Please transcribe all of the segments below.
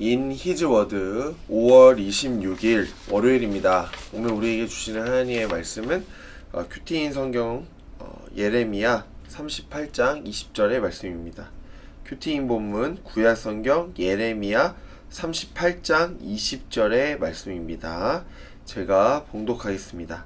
히즈워드 5월 26일 월요일입니다. 오늘 우리에게 주시는 하나님의 말씀은 어, 큐티인 성경 어, 예레미야 38장 20절의 말씀입니다. 큐티인 본문 구약 성경 예레미야 38장 20절의 말씀입니다. 제가 봉독하겠습니다.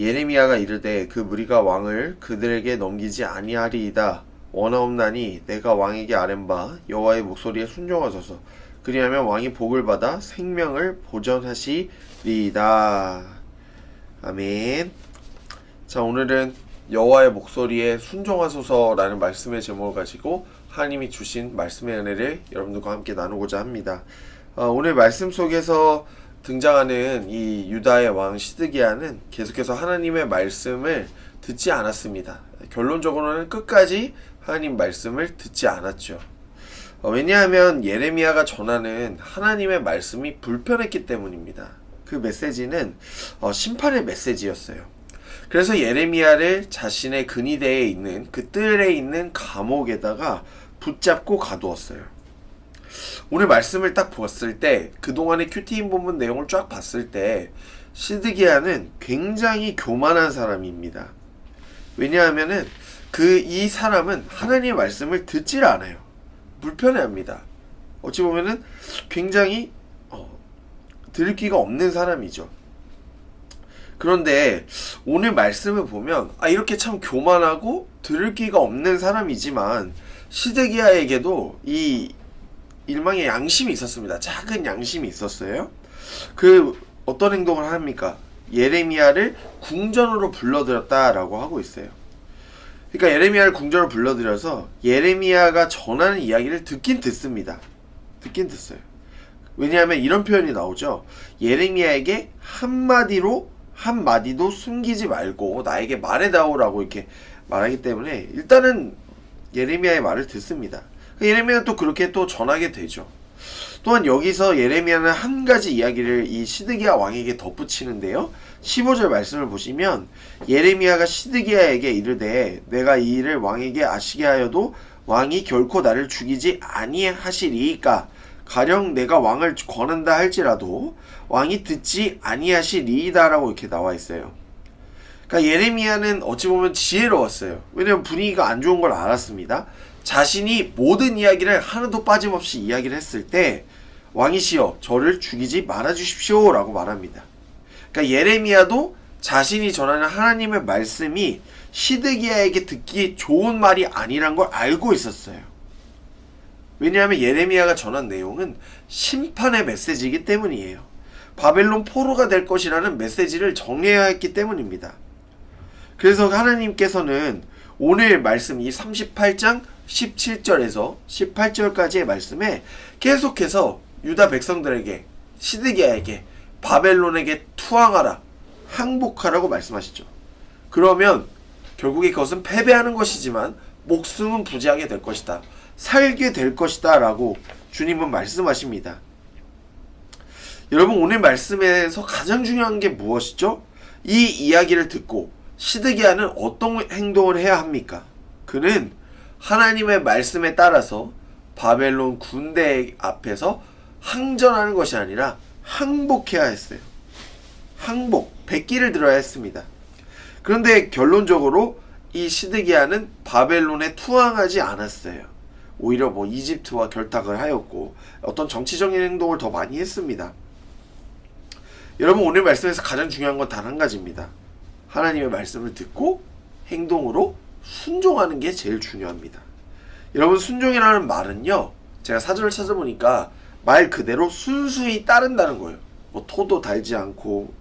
예레미야가 이르되 그 무리가 왕을 그들에게 넘기지 아니하리이다. 원하옵나니 내가 왕에게 아랜바 여호와의 목소리에 순종하소서. 그리하면 왕이 복을 받아 생명을 보전하시리이다. 아멘. 자 오늘은 여호와의 목소리에 순종하소서라는 말씀의 제목을 가지고 하나님이 주신 말씀의 은혜를 여러분들과 함께 나누고자 합니다. 어, 오늘 말씀 속에서 등장하는 이 유다의 왕 시드기야는 계속해서 하나님의 말씀을 듣지 않았습니다. 결론적으로는 끝까지 하나님 말씀을 듣지 않았죠. 어, 왜냐하면 예레미야가 전하는 하나님의 말씀이 불편했기 때문입니다. 그 메시지는 어, 심판의 메시지였어요. 그래서 예레미야를 자신의 근위대에 있는 그 뜰에 있는 감옥에다가 붙잡고 가두었어요. 오늘 말씀을 딱 보았을 때 그동안의 큐티인 본문 내용을 쫙 봤을 때 시드기야는 굉장히 교만한 사람입니다. 왜냐하면은 그 이 사람은 하나님의 말씀을 듣질 않아요. 불편해합니다. 어찌 보면은 굉장히 어, 들을 기가 없는 사람이죠. 그런데 오늘 말씀을 보면 아 이렇게 참 교만하고 들을 기가 없는 사람이지만 시드기야에게도 이 일망의 양심이 있었습니다. 작은 양심이 있었어요. 그 어떤 행동을 합니까? 예레미야를 궁전으로 불러들였다라고 하고 있어요. 그러니까 예레미야를 궁전으로 불러들여서 예레미야가 전하는 이야기를 듣긴 듣습니다. 듣긴 듣어요. 왜냐하면 이런 표현이 나오죠. 예레미야에게 한마디로 한마디도 숨기지 말고 나에게 말해다오라고 이렇게 말하기 때문에 일단은 예레미야의 말을 듣습니다. 예레미야는 또 그렇게 또 전하게 되죠. 또한 여기서 예레미야는 한 가지 이야기를 이 시드기야 왕에게 덧붙이는데요. 15절 말씀을 보시면 예레미야가 시드기야에게 이르되 내가 이 일을 왕에게 아시게 하여도 왕이 결코 나를 죽이지 아니하시리이까 가령 내가 왕을 권한다 할지라도 왕이 듣지 아니하시리이다라고 이렇게 나와 있어요. 그러니까 예레미야는 어찌 보면 지혜로웠어요. 왜냐면 분위기가 안 좋은 걸 알았습니다. 자신이 모든 이야기를 하나도 빠짐없이 이야기를 했을 때 왕이시여 저를 죽이지 말아 주십시오라고 말합니다. 그러니까 예레미야도 자신이 전하는 하나님의 말씀이 시드기야에게 듣기 좋은 말이 아니란 걸 알고 있었어요. 왜냐하면 예레미야가 전한 내용은 심판의 메시지이기 때문이에요. 바벨론 포로가 될 것이라는 메시지를 정리해야 했기 때문입니다. 그래서 하나님께서는 오늘 말씀 이 38장 17절에서 18절까지의 말씀에 계속해서 유다 백성들에게 시드기야에게 바벨론에게 투항하라 항복하라고 말씀하시죠. 그러면 결국에 그것은 패배하는 것이지만 목숨은 부지하게 될 것이다. 살게 될 것이다 라고 주님은 말씀하십니다. 여러분 오늘 말씀에서 가장 중요한 게 무엇이죠? 이 이야기를 듣고 시드기야는 어떤 행동을 해야 합니까? 그는 하나님의 말씀에 따라서 바벨론 군대 앞에서 항전하는 것이 아니라 항복해야 했어요. 항복, 백기를 들어야 했습니다. 그런데 결론적으로 이 시드기야는 바벨론에 투항하지 않았어요. 오히려 뭐 이집트와 결탁을 하였고 어떤 정치적인 행동을 더 많이 했습니다. 여러분 오늘 말씀에서 가장 중요한 건 단 한 가지입니다. 하나님의 말씀을 듣고 행동으로 순종하는 게 제일 중요합니다. 여러분 순종이라는 말은요. 제가 사전을 찾아보니까 말 그대로 순수히 따른다는 거예요. 뭐 토도 달지 않고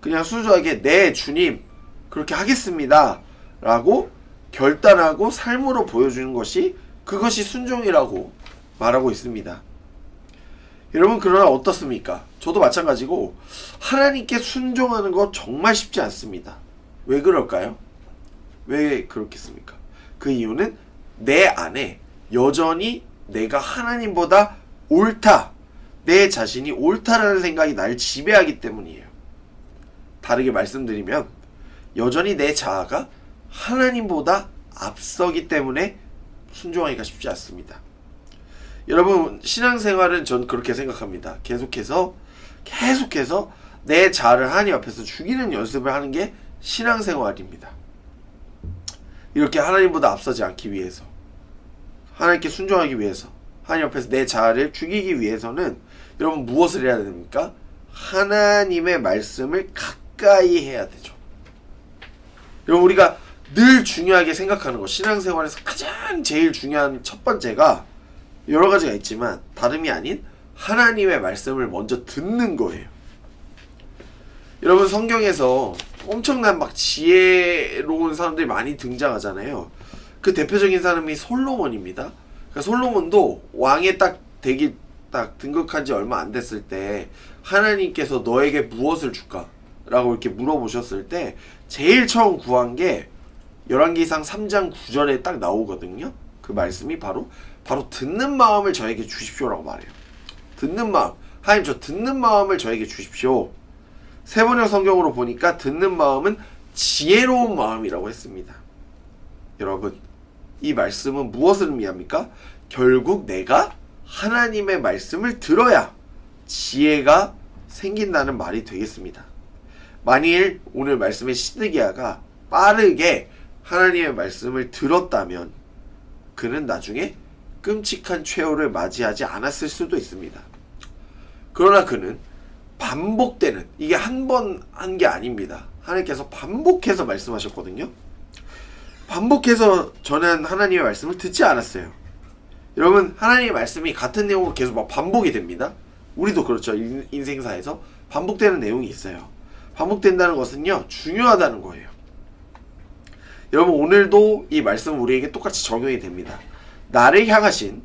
그냥 순수하게 네 주님 그렇게 하겠습니다. 라고 결단하고 삶으로 보여주는 것이 그것이 순종이라고 말하고 있습니다. 여러분 그러나 어떻습니까? 저도 마찬가지고 하나님께 순종하는 거 정말 쉽지 않습니다. 왜 그럴까요? 왜 그렇겠습니까? 그 이유는 내 안에 여전히 내가 하나님보다 옳다. 내 자신이 옳다라는 생각이 나를 지배하기 때문이에요. 다르게 말씀드리면 여전히 내 자아가 하나님보다 앞서기 때문에 순종하기가 쉽지 않습니다. 여러분 신앙생활은 전 그렇게 생각합니다. 계속해서 계속해서 내 자아를 하나님 앞에서 죽이는 연습을 하는 게 신앙생활입니다. 이렇게 하나님보다 앞서지 않기 위해서 하나님께 순종하기 위해서 하나님 앞에서 내 자아를 죽이기 위해서는 여러분 무엇을 해야 됩니까? 하나님의 말씀을 가까이 해야 되죠. 여러분 우리가 늘 중요하게 생각하는 것 신앙생활에서 가장 제일 중요한 첫 번째가 여러 가지가 있지만 다름이 아닌 하나님의 말씀을 먼저 듣는 거예요. 여러분 성경에서 엄청난 막 지혜로운 사람들이 많이 등장하잖아요. 그 대표적인 사람이 솔로몬입니다. 그러니까 솔로몬도 왕에 딱 되기 딱 등극한 지 얼마 안 됐을 때 하나님께서 너에게 무엇을 줄까? 라고 이렇게 물어보셨을 때 제일 처음 구한 게 열왕기상 3장 9절에 딱 나오거든요. 그 말씀이 바로 바로 듣는 마음을 저에게 주십시오라고 말해요. 듣는 마음. 하나님 저 듣는 마음을 저에게 주십시오. 세번역 성경으로 보니까 듣는 마음은 지혜로운 마음이라고 했습니다. 여러분, 이 말씀은 무엇을 의미합니까? 결국 내가 하나님의 말씀을 들어야 지혜가 생긴다는 말이 되겠습니다. 만일 오늘 말씀의 시드기야가 빠르게 하나님의 말씀을 들었다면 그는 나중에 끔찍한 최후를 맞이하지 않았을 수도 있습니다. 그러나 그는 반복되는 이게 한 번 한 게 아닙니다. 하나님께서 반복해서 말씀하셨거든요. 반복해서 저는 하나님의 말씀을 듣지 않았어요. 여러분 하나님의 말씀이 같은 내용으로 계속 막 반복이 됩니다. 우리도 그렇죠. 인생사에서 반복되는 내용이 있어요. 반복된다는 것은요 중요하다는 거예요. 여러분 오늘도 이 말씀은 우리에게 똑같이 적용이 됩니다. 나를 향하신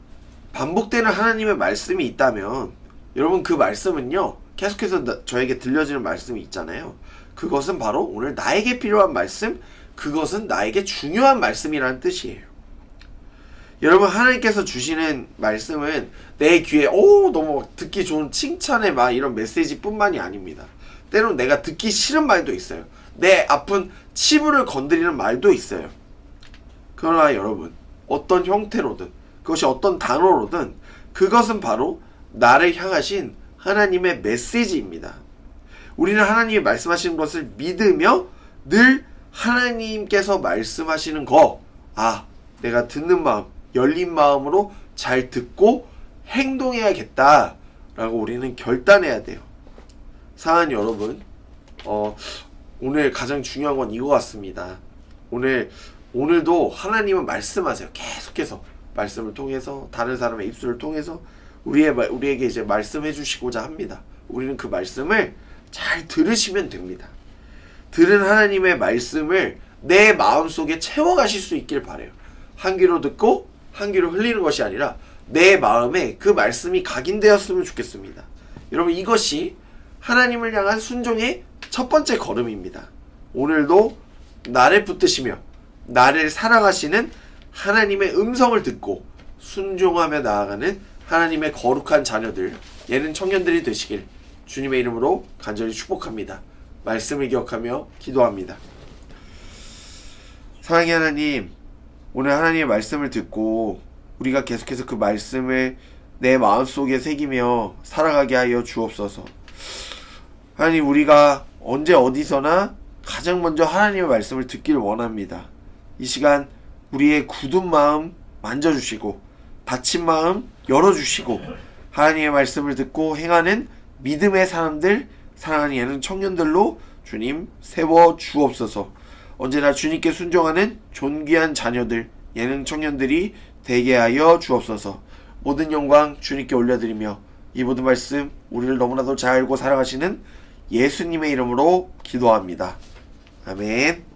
반복되는 하나님의 말씀이 있다면 여러분 그 말씀은요 계속해서 저에게 들려지는 말씀이 있잖아요. 그것은 바로 오늘 나에게 필요한 말씀, 그것은 나에게 중요한 말씀이라는 뜻이에요. 여러분 하나님께서 주시는 말씀은 내 귀에 오 너무 듣기 좋은 칭찬의 막 이런 메시지뿐만이 아닙니다. 때론 내가 듣기 싫은 말도 있어요. 내 아픈 치부를 건드리는 말도 있어요. 그러나 여러분 어떤 형태로든 그것이 어떤 단어로든 그것은 바로 나를 향하신 하나님의 메시지입니다. 우리는 하나님이 말씀하시는 것을 믿으며 늘 하나님께서 말씀하시는 거, 아, 내가 듣는 마음, 열린 마음으로 잘 듣고 행동해야겠다. 라고 우리는 결단해야 돼요. 사한 여러분, 어, 오늘 가장 중요한 건 이거 같습니다. 오늘, 오늘도 하나님은 말씀하세요. 계속해서. 말씀을 통해서, 다른 사람의 입술을 통해서 우리의, 우리에게 이제 말씀해 주시고자 합니다. 우리는 그 말씀을 잘 들으시면 됩니다. 들은 하나님의 말씀을 내 마음속에 채워가실 수 있길 바래요. 한 귀로 듣고 한 귀로 흘리는 것이 아니라 내 마음에 그 말씀이 각인되었으면 좋겠습니다. 여러분 이것이 하나님을 향한 순종의 첫 번째 걸음입니다. 오늘도 나를 붙드시며 나를 사랑하시는 하나님의 음성을 듣고 순종하며 나아가는 하나님의 거룩한 자녀들, 예는 청년들이 되시길 주님의 이름으로 간절히 축복합니다. 말씀을 기억하며 기도합니다. 사랑의 하나님, 오늘 하나님의 말씀을 듣고 우리가 계속해서 그 말씀을 내 마음속에 새기며 살아가게 하여 주옵소서. 하나님, 우리가 언제 어디서나 가장 먼저 하나님의 말씀을 듣기를 원합니다. 이 시간 우리의 굳은 마음 만져주시고 닫힌 마음 열어주시고 하나님의 말씀을 듣고 행하는 믿음의 사람들 사랑하는 예는 청년들로 주님 세워 주옵소서 언제나 주님께 순종하는 존귀한 자녀들 예능 청년들이 되게 하여 주옵소서 모든 영광 주님께 올려드리며 이 모든 말씀 우리를 너무나도 잘 알고 사랑하시는 예수님의 이름으로 기도합니다. 아멘.